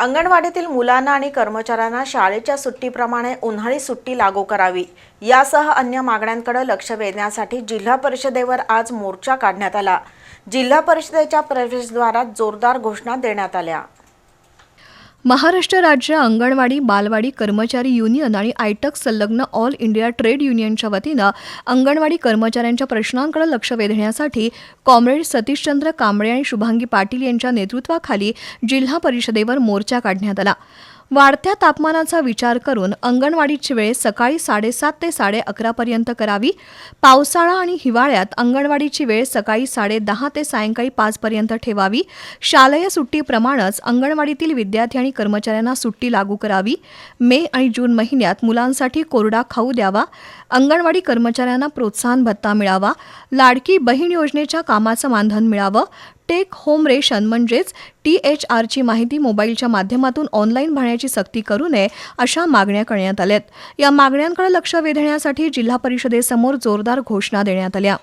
अंगणवाडीतील मुलांना आणि कर्मचाऱ्यांना शाळेच्या सुट्टीप्रमाणे उन्हाळी सुट्टी लागू करावी. यासह अन्य मागण्यांकडे लक्ष वेधण्यासाठी जिल्हा परिषदेवर आज मोर्चा काढण्यात आला. जिल्हा परिषदेच्या प्रवेशद्वारात जोरदार घोषणा देण्यात आल्या. महाराष्ट्र राज्य अंगणवाडी बालवाडी कर्मचारी युनियन आणि आयटक संलग्न ऑल इंडिया ट्रेड युनियनच्या वतीनं अंगणवाडी कर्मचाऱ्यांच्या प्रश्नांकडे लक्ष वेधण्यासाठी कॉम्रेड सतीशचंद्र कांबळे आणि शुभांगी पाटील यांच्या नेतृत्वाखाली जिल्हा परिषदेवर मोर्चा काढण्यात आला. वाढत्या तापमानाचा विचार करून अंगणवाडीची वेळ सकाळी साडेसात ते साडे अकरापर्यंत करावी. पावसाळा आणि हिवाळ्यात अंगणवाडीची वेळ सकाळी साडे दहा ते सायंकाळी पाचपर्यंत ठेवावी. शालेय सुट्टीप्रमाणेच अंगणवाडीतील विद्यार्थी आणि कर्मचाऱ्यांना सुट्टी लागू करावी. मे आणि जून महिन्यात मुलांसाठी कोरडा खाऊ द्यावा. अंगणवाडी कर्मचाऱ्यांना प्रोत्साहन भत्ता मिळावा. लाडकी बहीण योजनेच्या कामाचं मानधन मिळावं. टेक होम रेशन म्हणजेच टी एच आरची माहिती मोबाईलच्या माध्यमातून ऑनलाईन भरण्याची सक्ती करू नये अशा मागण्या करण्यात आल्यात. या मागण्यांकडे लक्ष वेधण्यासाठी जिल्हा परिषदेसमोर जोरदार घोषणा देण्यात आल्या.